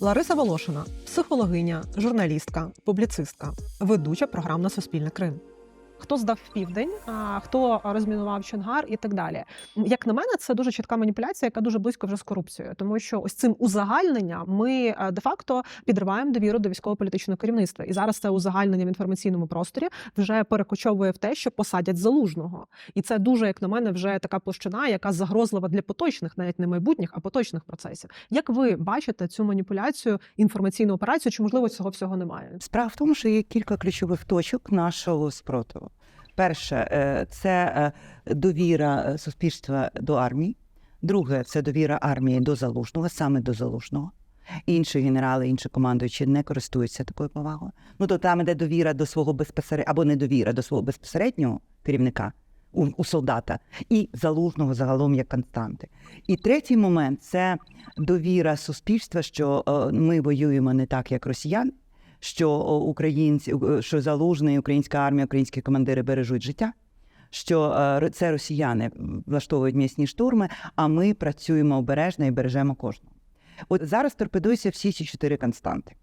Лариса Волошина, психологиня, журналістка, публіцистка, ведуча програм на Суспільне Крим. Хто здав південь, а хто розмінував Чонгар і так далі. Як на мене, це дуже чітка маніпуляція, яка дуже близько вже з корупцією, тому що ось цим узагальненням ми е, де-факто підриваємо довіру до військово-політичного керівництва. І зараз це узагальнення в інформаційному просторі вже перекочовує в те, що посадять залужного. І це дуже, як на мене, вже така площина, яка загрозлива для поточних, навіть не майбутніх, а поточних процесів. Як ви бачите цю маніпуляцію, інформаційну операцію? Чи можливо цього всього немає? Справа в тому, що є кілька ключових точок нашого спротиву. Перше, е, це е, довіра е, суспільства до армії. Друге, це довіра армії до залужного, саме до залужного. Інші генерали, інші командуючі не користуються такою повагою. Ну то там, де довіра до свого безпосереднього або недовіра до свого безпосереднього керівника у, у солдата, і залужного загалом як константи. І третій момент це довіра суспільства, що ми воюємо не так, як росіяни що українці, що залужний, українська армія, українські командири бережуть життя. Що е, це росіяни влаштовують м'ясні штурми, а ми працюємо обережно і бережемо кожного. От зараз торпедуються всі ці чотири константи.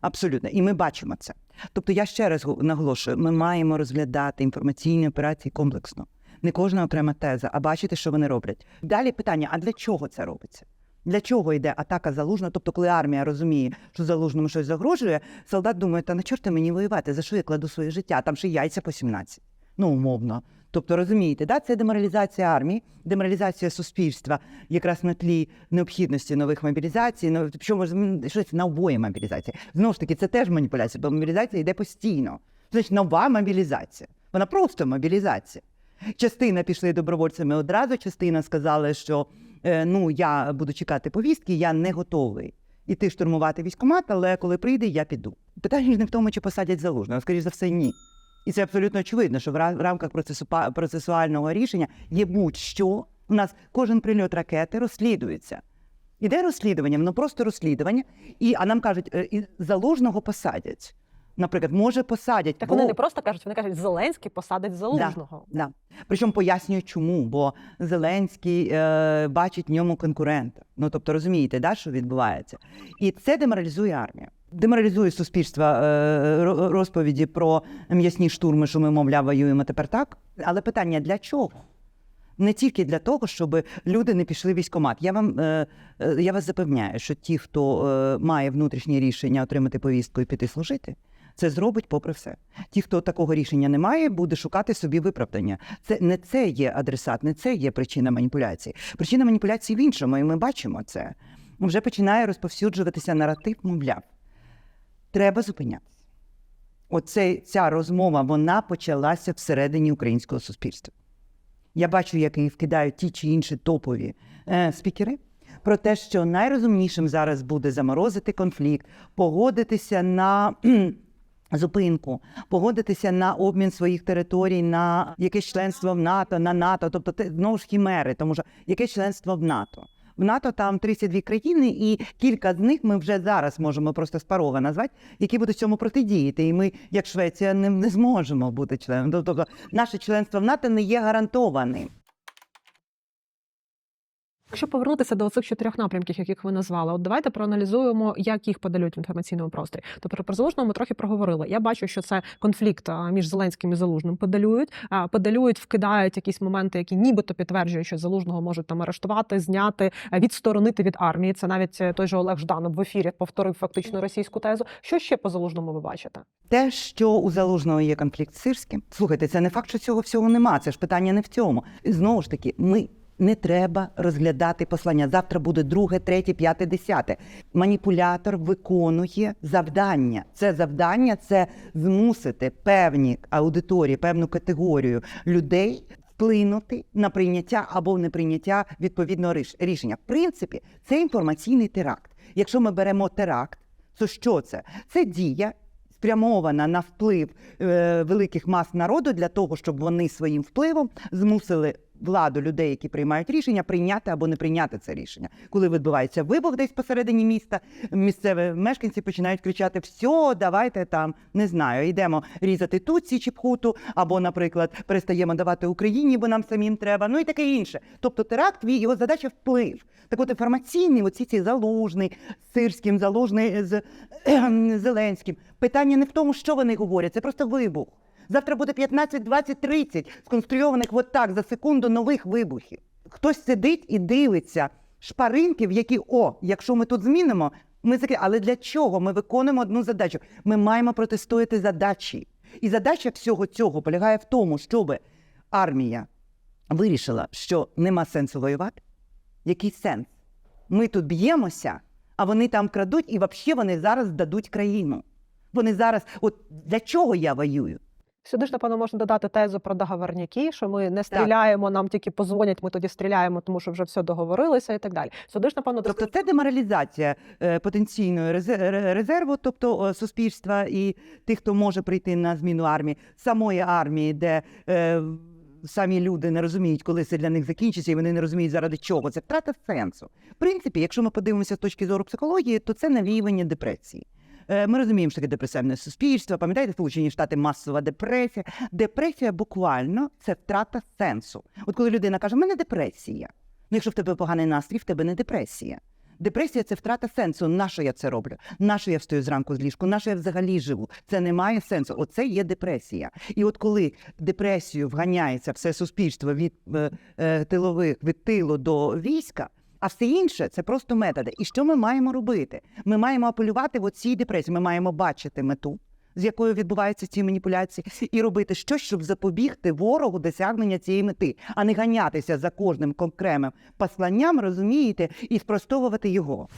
Абсолютно, і ми бачимо це. Тобто, я ще раз наголошую: ми маємо розглядати інформаційні операції комплексно. Не кожна окрема теза, а бачити, що вони роблять. Далі питання: а для чого це робиться? Для чого йде атака залужного? Тобто, коли армія розуміє, що залужному щось загрожує, солдат думає, та на чорта мені воювати, за що я кладу своє життя? Там ще яйця по 17. Ну, умовно. Тобто, розумієте, да? це деморалізація армії, деморалізація суспільства якраз на тлі необхідності нових мобілізацій, ну, що може щось на обоє мобілізації. Знову ж таки, це теж маніпуляція, бо мобілізація йде постійно. Значить, нова мобілізація. Вона просто мобілізація. Частина пішли добровольцями одразу, частина сказали, що ну я буду чекати повістки, я не готовий іти штурмувати військкомат, але коли прийде, я піду. Питання ж не в тому, чи посадять залужного, скоріш за все, ні. І це абсолютно очевидно, що в рамках процесу процесуального рішення є будь-що. У нас кожен прильот ракети розслідується. Іде розслідування, воно просто розслідування, і, а нам кажуть, е, і залужного посадять. Наприклад, може посадять. Так бо... вони не просто кажуть, вони кажуть, Зеленський посадить залужного. Да. Причому пояснюють, чому, бо Зеленський е, бачить в ньому конкурента. Ну тобто розумієте, да, що відбувається, і це деморалізує армію. Деморалізує суспільство е, розповіді про м'ясні штурми, що ми, мовляв, воюємо тепер так. Але питання для чого? Не тільки для того, щоб люди не пішли в військкомат. Я вам е, е, я вас запевняю, що ті, хто має внутрішнє рішення отримати повістку і піти служити, це зробить попри все. Ті, хто такого рішення не має, буде шукати собі виправдання. Це не це є адресат, не це є причина маніпуляції. Причина маніпуляції в іншому, і ми бачимо це. Вже починає розповсюджуватися наратив, мовляв. Треба зупинятися. Оце ця розмова вона почалася всередині українського суспільства. Я бачу, як її вкидають ті чи інші топові е, спікери. Про те, що найрозумнішим зараз буде заморозити конфлікт, погодитися на зупинку, погодитися на обмін своїх територій, на якесь членство в НАТО, на НАТО, тобто це знову ж хімери, тому що яке членство в НАТО. В НАТО там 32 країни, і кілька з них ми вже зараз можемо просто з порога назвати, які будуть цьому протидіяти. І ми, як Швеція, не, не зможемо бути членом. Тобто наше членство в НАТО не є гарантованим. Якщо повернутися до цих чотирьох напрямків, яких ви назвали, от давайте проаналізуємо, як їх подають в інформаційному просторі. Тобто про залужного ми трохи проговорили. Я бачу, що це конфлікт між Зеленським і Залужним подалюють. Подалюють, вкидають якісь моменти, які нібито підтверджують, що залужного можуть там арештувати, зняти, відсторонити від армії. Це навіть е, той же Олег Жданов в ефірі повторив фактично російську тезу. Що ще по залужному ви бачите? Те, що у залужного є конфлікт з сирським, слухайте, це не факт, що цього всього нема. Це ж питання не в цьому. І знову ж таки, ми. Не треба розглядати послання. Завтра буде друге, третє, п'яте, десяте. Маніпулятор виконує завдання. Це завдання це змусити певні аудиторії, певну категорію людей вплинути на прийняття або неприйняття відповідного рішення. В принципі, це інформаційний теракт. Якщо ми беремо теракт, то що це? Це дія. Спрямована на вплив е, великих мас народу для того, щоб вони своїм впливом змусили владу людей, які приймають рішення, прийняти або не прийняти це рішення. Коли відбувається вибух десь посередині міста, місцеві мешканці починають кричати: все, давайте там не знаю, йдемо різати тут чи пхуту, або, наприклад, перестаємо давати Україні, бо нам самим треба, ну і таке інше. Тобто теракт його задача вплив. Так от інформаційний, оці ці залужний, сирським, залужний з Зеленським. Питання не в тому, що вони говорять, це просто вибух. Завтра буде 15, 20, 30 сконструйованих от так за секунду нових вибухів. Хтось сидить і дивиться шпаринків, які о, якщо ми тут змінимо, ми закри... Але для чого ми виконуємо одну задачу? Ми маємо протистояти задачі. І задача всього цього полягає в тому, щоб армія вирішила, що нема сенсу воювати. Який сенс? Ми тут б'ємося, а вони там крадуть, і взагалі вони зараз здадуть країну. Вони зараз, от для чого я воюю? Сюди ж, напевно, можна додати тезу про договорняки, що ми не стріляємо, нам тільки позвонять, ми тоді стріляємо, тому що вже все договорилися і так далі. Сюди ж, напевно, Тобто це деморалізація е, потенційної резерву, тобто суспільства і тих, хто може прийти на зміну армії, самої армії, де е, самі люди не розуміють, коли це для них закінчиться, і вони не розуміють, заради чого. Це втрата сенсу. В принципі, якщо ми подивимося з точки зору психології, то це навіювання депресії. Е, Ми розуміємо, що таке депресивне суспільство. Пам'ятаєте, Сполучені Штати масова депресія. Депресія буквально це втрата сенсу. От коли людина каже, в мене депресія. Ну, якщо в тебе поганий настрій, в тебе не депресія. Депресія це втрата сенсу. На що я це роблю? На що я встаю зранку з ліжку? На що я взагалі живу? Це не має сенсу. Оце є депресія. І от коли депресію вганяється все суспільство від е, е, тилових від тилу до війська. А все інше це просто методи. І що ми маємо робити? Ми маємо апелювати в цій депресії. Ми маємо бачити мету, з якою відбуваються ці маніпуляції, і робити щось, щоб запобігти ворогу досягнення цієї мети, а не ганятися за кожним окремим посланням, розумієте, і спростовувати його.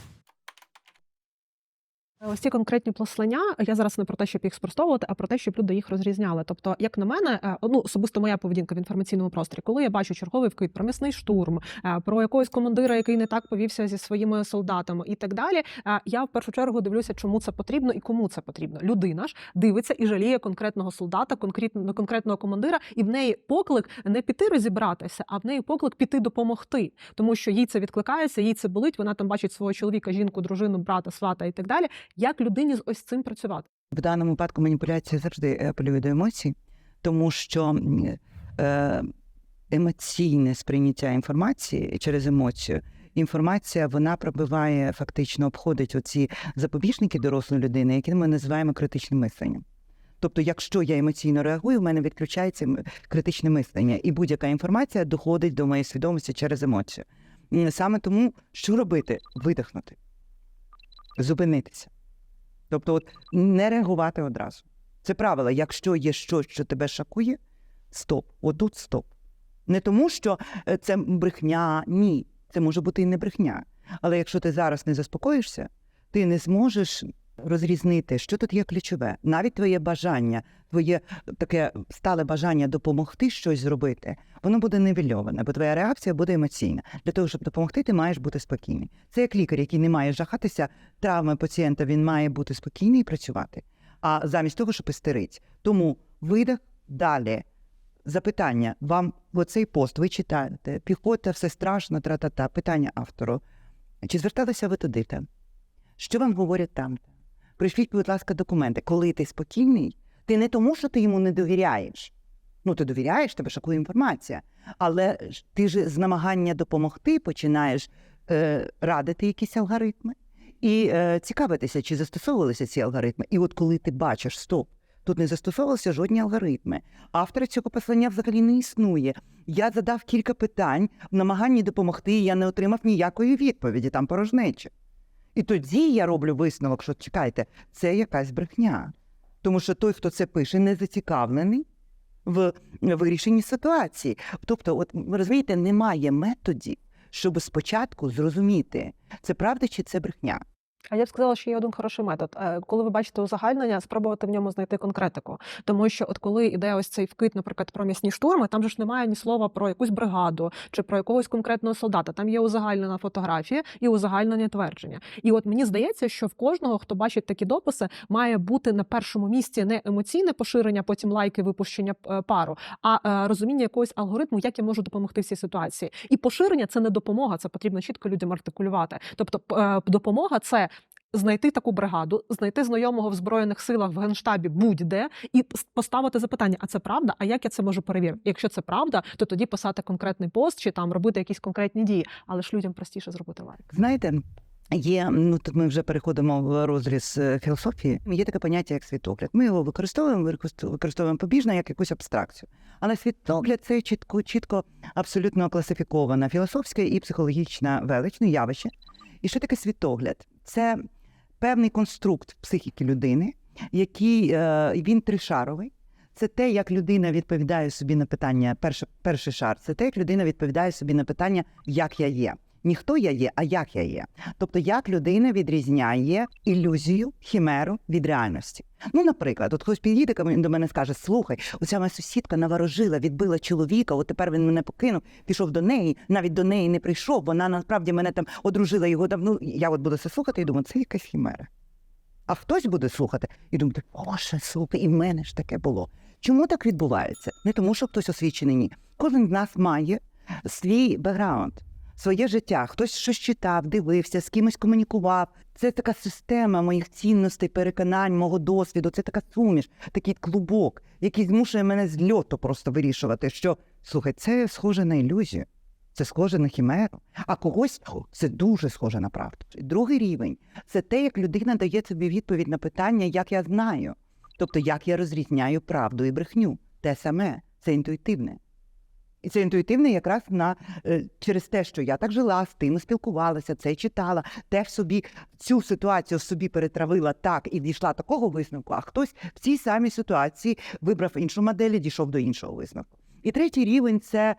Ось ці конкретні послання. Я зараз не про те, щоб їх спростовувати, а про те, щоб люди їх розрізняли. Тобто, як на мене, е, ну особисто моя поведінка в інформаційному просторі, коли я бачу черговий вкид про м'ясний штурм, е, про якогось командира, який не так повівся зі своїми солдатами, і так далі. е, Я в першу чергу дивлюся, чому це потрібно і кому це потрібно. Людина ж дивиться і жаліє конкретного солдата, конкретно конкретного командира, і в неї поклик не піти розібратися, а в неї поклик піти допомогти, тому що їй це відкликається, їй це болить. Вона там бачить свого чоловіка, жінку, дружину, брата, свата і так далі. Як людині з ось цим працювати? В даному випадку маніпуляція завжди апелює до емоцій, тому що е, емоційне сприйняття інформації через емоцію. Інформація вона пробиває, фактично обходить оці запобіжники дорослої людини, які ми називаємо критичним мисленням. Тобто, якщо я емоційно реагую, в мене відключається критичне мислення, і будь-яка інформація доходить до моєї свідомості через емоцію. Саме тому, що робити? Видихнути, зупинитися. Тобто, от, не реагувати одразу. Це правило. Якщо є щось, що тебе шокує, стоп. Отут стоп. Не тому, що е, це брехня, ні. Це може бути і не брехня. Але якщо ти зараз не заспокоїшся, ти не зможеш розрізнити, що тут є ключове. Навіть твоє бажання, твоє таке стале бажання допомогти щось зробити, воно буде невільоване, бо твоя реакція буде емоційна. Для того, щоб допомогти, ти маєш бути спокійний. Це як лікар, який не має жахатися травми пацієнта, він має бути спокійний і працювати. А замість того, щоб істерить. Тому видих далі. Запитання вам оцей пост ви читаєте, піхота, все страшно, тра-та-та. Питання автору. Чи зверталися ви туди? Що вам говорять там? Прийшліть, будь ласка, документи. Коли ти спокійний, ти не тому, що ти йому не довіряєш. Ну, ти довіряєш, тебе шокує інформація. Але ти ж з намагання допомогти починаєш е, радити якісь алгоритми і е, цікавитися, чи застосовувалися ці алгоритми. І от коли ти бачиш, стоп, тут не застосовувалися жодні алгоритми. Автора цього послання взагалі не існує. Я задав кілька питань в намаганні допомогти, і я не отримав ніякої відповіді, там порожнеча. І тоді я роблю висновок, що чекайте, це якась брехня. Тому що той, хто це пише, не зацікавлений в вирішенні ситуації. Тобто, от розумієте, немає методів, щоб спочатку зрозуміти, це правда чи це брехня. А я б сказала, що є один хороший метод. Е, Коли ви бачите узагальнення, спробувати в ньому знайти конкретику. Тому що, от коли йде ось цей вкид, наприклад, про м'ясні штурми, там же ж немає ні слова про якусь бригаду чи про якогось конкретного солдата. Там є узагальнена фотографія і узагальнення твердження. І от мені здається, що в кожного, хто бачить такі дописи, має бути на першому місці не емоційне поширення, потім лайки, випущення е, пару, а е, розуміння якогось алгоритму, як я можу допомогти в цій ситуації. І поширення це не допомога, це потрібно чітко людям артикулювати. Тобто, допомога це. Знайти таку бригаду, знайти знайомого в збройних силах в генштабі будь-де і поставити запитання: а це правда? А як я це можу перевірити? Якщо це правда, то тоді писати конкретний пост чи там робити якісь конкретні дії. Але ж людям простіше зробити лайк. Знаєте, є, ну тут ми вже переходимо в розріз е, філософії. Є таке поняття як світогляд. Ми його використовуємо, використ- використовуємо побіжно як якусь абстракцію. Але світогляд це чітко, чітко абсолютно класифікована філософська і психологічна велич, ну, явище. І що таке світогляд? Це певний конструкт психіки людини, який е, він тришаровий. Це те, як людина відповідає собі на питання. Перше, перший шар це те, як людина відповідає собі на питання, як я є. Не хто я є, а як я є. Тобто, як людина відрізняє ілюзію, хімеру від реальності. Ну, наприклад, от хтось підійде до мене скаже: слухай, оця моя сусідка наворожила, відбила чоловіка, от тепер він мене покинув, пішов до неї, навіть до неї не прийшов. Вона насправді мене там одружила його давно. Я от буду це слухати і думаю, це якась хімера. А хтось буде слухати і думати, боже, слухай, і в мене ж таке було. Чому так відбувається? Не тому, що хтось освічений, ні. Кожен з нас має свій бекграунд, своє життя. Хтось щось читав, дивився, з кимось комунікував. Це така система моїх цінностей, переконань, мого досвіду. Це така суміш, такий клубок, який змушує мене з льоту просто вирішувати, що слухай, це схоже на ілюзію. Це схоже на хімеру, а когось це дуже схоже на правду. Другий рівень це те, як людина дає собі відповідь на питання, як я знаю. Тобто, як я розрізняю правду і брехню. Те саме, це інтуїтивне. І це інтуїтивне якраз на е, через те, що я так жила, з тим спілкувалася, це читала, те в собі цю ситуацію собі перетравила так і дійшла такого висновку, а хтось в цій самій ситуації вибрав іншу модель і дійшов до іншого висновку. І третій рівень це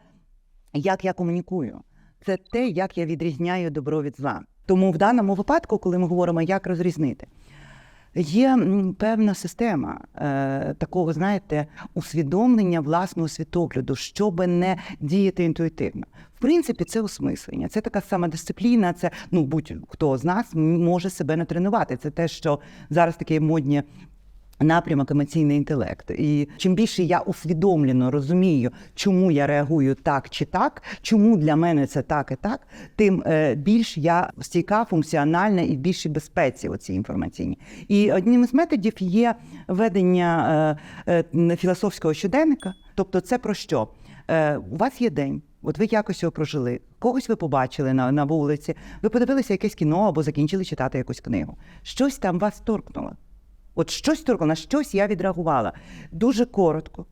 як я комунікую. Це те, як я відрізняю добро від зла. Тому в даному випадку, коли ми говоримо, як розрізнити, є певна система е, такого, знаєте, усвідомлення власного світогляду, щоб не діяти інтуїтивно. В принципі, це осмислення, це така самодисципліна, це ну будь-хто з нас може себе натренувати. Це те, що зараз таке модні напрямок емоційний інтелект. І чим більше я усвідомлено розумію, чому я реагую так чи так, чому для мене це так і так, тим е, більш я стійка, функціональна і в більшій безпеці оці інформаційні. І одним із методів є ведення е, е, філософського щоденника. Тобто, це про що? У вас є день. От ви якось його прожили, когось ви побачили на, на вулиці, ви подивилися якесь кіно або закінчили читати якусь книгу. Щось там вас торкнуло. От щось торкнуло, на щось я відреагувала. Дуже коротко.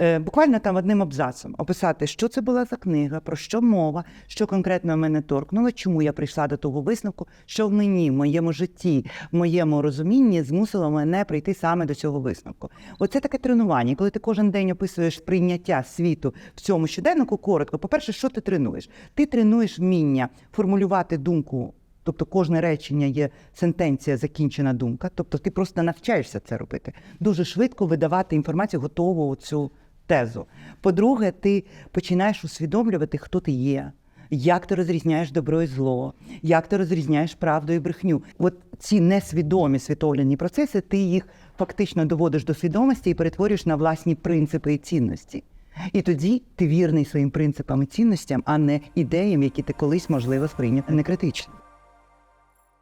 Е, буквально там одним абзацом описати, що це була за книга, про що мова, що конкретно мене торкнуло, чому я прийшла до того висновку, що в мені, в моєму житті, в моєму розумінні змусило мене прийти саме до цього висновку. Оце таке тренування. Коли ти кожен день описуєш прийняття світу в цьому щоденнику, коротко, по-перше, що ти тренуєш? Ти тренуєш вміння формулювати думку. Тобто кожне речення є сентенція, закінчена думка. Тобто ти просто навчаєшся це робити. Дуже швидко видавати інформацію, готову цю тезу. По-друге, ти починаєш усвідомлювати, хто ти є, як ти розрізняєш добро і зло, як ти розрізняєш правду і брехню. От ці несвідомі світоглядні процеси, ти їх фактично доводиш до свідомості і перетворюєш на власні принципи і цінності. І тоді ти вірний своїм принципам і цінностям, а не ідеям, які ти колись можливо сприйняв некритично.